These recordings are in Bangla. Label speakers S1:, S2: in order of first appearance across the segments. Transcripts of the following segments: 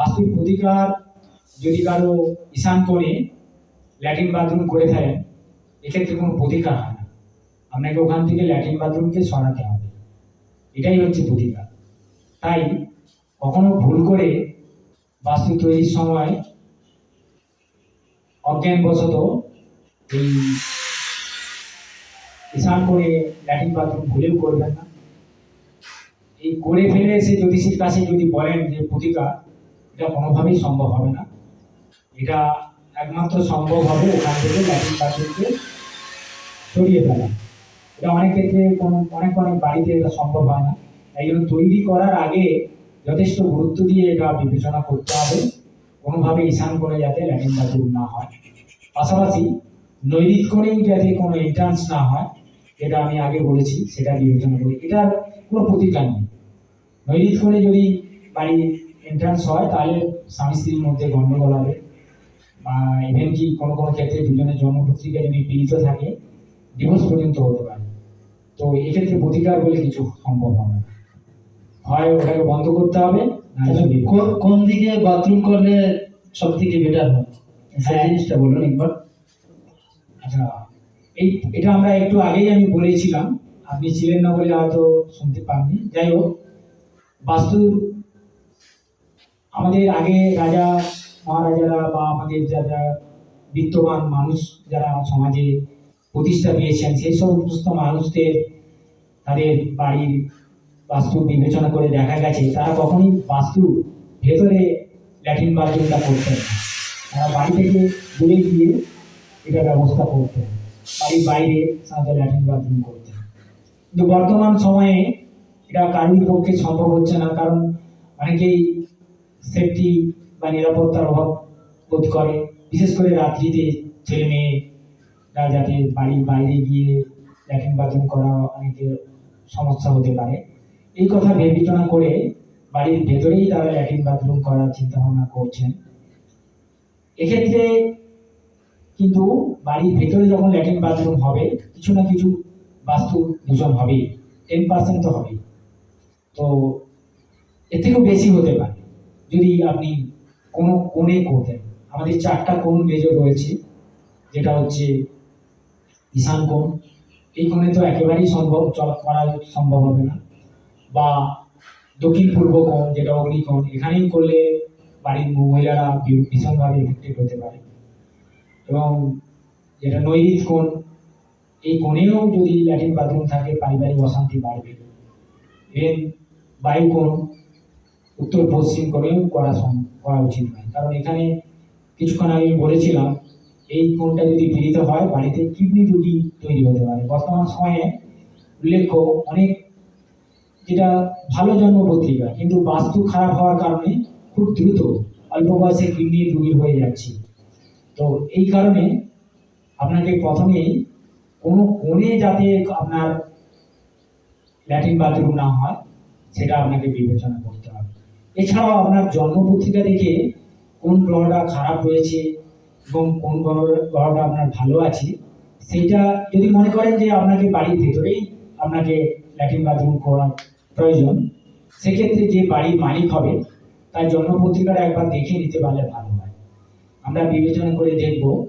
S1: বাস্তুর প্রতিকার যদি কারও ঈশান করে ল্যাট্রিন বাথরুম করে থাকেন এক্ষেত্রে কোনো প্রতিকার হয় না। আপনাকে ওখান থেকে ল্যাট্রিন বাথরুমকে সরাতে হবে। এটাই হচ্ছে প্রতিকার। তাই কখনো ভুল করে বাস্তু তৈরির সময় অজ্ঞানবশত এই স্নান করে ল্যাট্রিন বাথরুম ভুলেও করবেন না। এই করে ফেলে এসে জ্যোতিষীর কাছে যদি বলেন যে প্রতিকার এটা কোনোভাবেই সম্ভব হবে না। এটা একমাত্র সম্ভব হবে ওখান থেকে ল্যাট্রিন বাথরুমকে সরিয়ে ফেলা। এটা অনেক ক্ষেত্রে কোনো, অনেক অনেক বাড়িতে এটা সম্ভব হয় না। তাই জন্য তৈরি করার আগে যথেষ্ট গুরুত্ব দিয়ে এটা বিবেচনা করতে হবে। কোনোভাবে ঈশান করে যাতে ল্যাটিন বাথরুম না হয়। পাশাপাশি নৈরিত করেই যাতে কোনো এন্ট্রান্স না হয়, যেটা আমি আগে বলেছি, সেটা বিবেচনা করি। এটার কোনো প্রতিকার নেই। নৈরিত করে যদি বাড়ির এন্ট্রান্স হয় তাহলে স্বামী স্ত্রীর মধ্যে গণ্ডগোল হবে। বা ইভেন কি কোনো কোনো ক্ষেত্রে দুজনের জন্মপত্রিকা যদি পীড়িত থাকে ডিভোর্স পর্যন্ত হতে পারে। তো এক্ষেত্রে প্রতিকার বলে কিছু সম্ভব হবে হয় ওটাকে বন্ধ করতে হবে
S2: তাহলে কোন- দিকে বাথরুম করলে সব থেকে বেটার হয়। সেই
S1: হ্যাঁ।
S2: জিনিসটা বলুন একবার।
S1: আচ্ছা এই এটা আমরা একটু আগেই আমি বলেছিলাম। আপনি ছিলেন না বলে হয়তো শুনতে পাননি। যাই হোক বাস্তুর আমাদের আগে রাজা, মহারাজারা বা আমাদের যারা বিত্তবান মানুষ যারা সমাজে প্রতিষ্ঠা দিয়েছেন সেই সমস্ত মানুষদের তাদের বাড়ির বাস্তু বিবেচনা করে দেখা গেছে, তারা কখনই বাস্তু ভেতরে ল্যাটিন বাথরুমটা করতেন তারা বাড়ি থেকে দূরে গিয়ে এটা ব্যবস্থা করতেন। বাড়ির বাইরে সাধারণত ল্যাট্রিন বাথরুম করতেন। কিন্তু বর্তমান সময়ে এটা কারোর পক্ষে সম্ভব হচ্ছে না, কারণ অনেকেই সেফটি বা নিরাপত্তার অভাব বোধ করে। বিশেষ করে রাত্রিতে ছেলে মেয়েরা যাতে বাড়ির বাইরে গিয়ে ল্যাট্রিন বাথরুম করা অনেকের সমস্যা হতে পারে। এই কথা বিবেচনা করে বাড়ির ভেতরেই তারা ল্যাট্রিন বাথরুম করার চিন্তা ভাবনা করছেন। এক্ষেত্রে কিন্তু বাড়ির ভেতরে যখন ল্যাট্রিন বাথরুম হবে, কিছু না কিছু বাস্তু দূষণ হবেই। টেন পার্সেন্ট তো হবেই। তো এর থেকেও বেশি হতে পারে। যদি আপনি কোনো কোণে করতেন, আমাদের চারটা কোণ মেজর রয়েছে, যেটা হচ্ছে ঈশান কোণ। এই কোণে তো একেবারেই সম্ভব করা সম্ভব হবে না। বা দক্ষিণ পূর্ব কোণ, যেটা অগ্নিকোণ, এখানেই করলে বাড়ির মহিলারা ভীষণভাবে এফেক্টেড হতে পারে। এবং যেটা নৈরিত কোণ, এই কোণেও যদি ল্যাটিন বাথরুম থাকে, পারিবারিক অশান্তি বাড়বে। এর বায়ু কোণ উত্তর পশ্চিম করা সম- করা উচিত নয়। কারণ এখানে কিছুক্ষণ আগে বলেছিলাম, এই কোণটা যদি পীড়িত হয়, বাড়িতে কিডনি রোগী তৈরি হতে পারে। বর্তমান সময়ে উল্লেখ্য অনেক যেটা ভালো জন্ম পত্রিকা কিন্তু বাস্তু খারাপ হওয়ার কারণে খুব দ্রুত অল্প বয়সে কিডনির রোগী হয়ে যাচ্ছে। তো এই কারণে আপনাকে প্রথমেই কোনো কোণে যাতে আপনার ল্যাট্রিন বাথরুম না হয়, সেটা আপনাকে বিবেচনা করতে হবে। এছাড়াও আপনার জন্মপত্রিকা দেখে কোন গ্রহটা খারাপ রয়েছে এবং কোন গ্রহ- গ্রহটা আপনার ভালো আছে, সেইটা যদি মনে করেন যে আপনাকে বাড়ির ভেতরেই আপনাকে ল্যাট্রিন বাথরুম করার প্রয়োজন, সেক্ষেত্রে যে বাড়ির মালিক হবে, তার জন্মপত্রিকাটা একবার দেখে নিতে পারলে ভালো হয়। আমরা বিবেচনা করে দেখব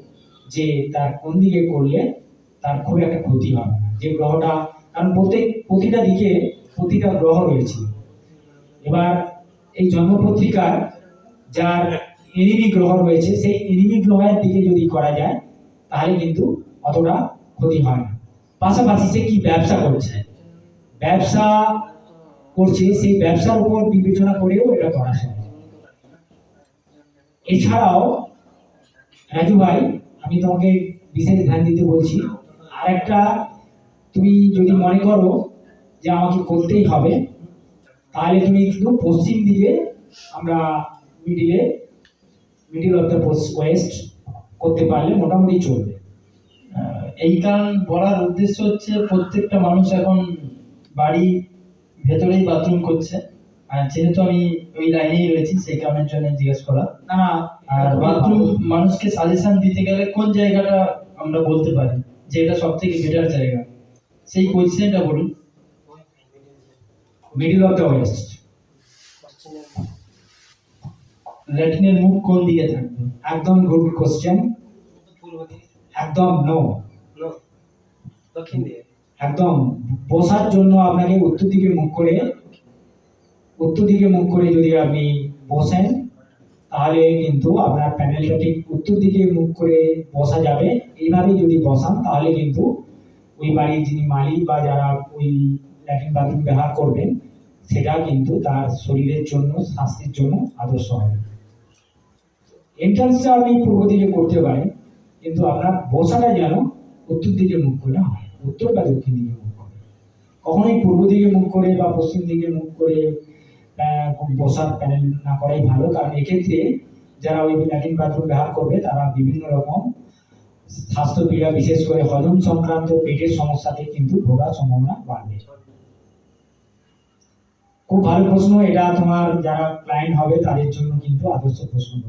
S1: যে তার কোন দিকে করলে তার খুব একটা ক্ষতি হবে না, যে গ্রহটা, কারণ প্রত্যেক, প্রতিটা দিকে প্রতিটা গ্রহ রয়েছে। এবার এই জন্মপত্রিকার যার এনিমি গ্রহ রয়েছে, সেই এনিমি গ্রহের দিকে যদি করা যায়, তাহলে কিন্তু অতটা ক্ষতি হয় না। পাশাপাশি সে কি ব্যবসা করছে? ব্যবসা করছে, সেই ব্যবসার উপর বিবেচনা করেও এটা করা সম্ভব। এছাড়াও, রাজু ভাই, আমি তোমাকে বিশেষ ধ্যান দিতে বলছি আর একটা তুমি যদি মনে করো যে আমাকে করতেই হবে তাহলে তুমি কিন্তু পশ্চিম দিকে আমরা মিডিলে মিডিল অফ দ্য ওয়েস্ট করতে পারলে মোটামুটি চলবে।
S2: এই কারণ বলার উদ্দেশ্য হচ্ছে প্রত্যেকটা মানুষ এখন বাড়ি ভেতরেই বাথরুম করছে। আর যেহেতু আমি ওই লাইনেই রয়েছি সেই কারণের জন্য জিজ্ঞেস করা।
S1: না
S2: আর বাথরুম মানুষকে সাজেশন দিতে গেলে কোন জায়গাটা আমরা বলতে পারি যে এটা সব থেকে বেটার জায়গা? সেই পজিশনটা বলুন।
S1: মিডিল অফ দ্য ওয়েস্ট
S2: ল্যাট্রিনের মুখ কোন দিকে থাকবে?
S1: একদম গুড কোশ্চেন একদম নো
S3: নো দক্ষিণ দিকে।
S1: একদম বসার জন্য আপনাকে উত্তর দিকে মুখ করে উত্তর দিকে মুখ করে যদি আপনি বসেন তাহলে কিন্তু আপনার প্যানেলটা ঠিক উত্তর দিকে মুখ করে বসা যাবে। এইভাবে যদি বসান তাহলে কিন্তু ওই বাড়ির যিনি মালিক বা যারা ওই ল্যাট্রিন বাথরুম ব্যবহার করবেন সেটা কিন্তু তার শরীরের জন্য, স্বাস্থ্যের জন্য আদর্শ হবে। এন্ট্রান্সটা আপনি পূর্ব দিকে করতে পারেন, কিন্তু আপনার বসাটা যেন উত্তর দিকে মুখ করে হয় উত্তর বা দক্ষিণ দিকে মুখ করে। কখনোই পূর্ব দিকে মুখ করে বা পশ্চিম দিকে মুখ করে বসার প্যানেল না করাই ভালো, কারণ এক্ষেত্রে যারা ওই ল্যাট্রিন বাথরুম ব্যবহার করবে, তারা বিভিন্ন রকম স্বাস্থ্য পীড়া বিশেষ করে হজম সংক্রান্ত পেটের সমস্যাতে কিন্তু ভোগার সম্ভাবনা বাড়বে। খুব ভালো প্রশ্ন। এটা তোমার যারা ক্লায়েন্ট হবে তাদের জন্য কিন্তু আদর্শ প্রশ্ন।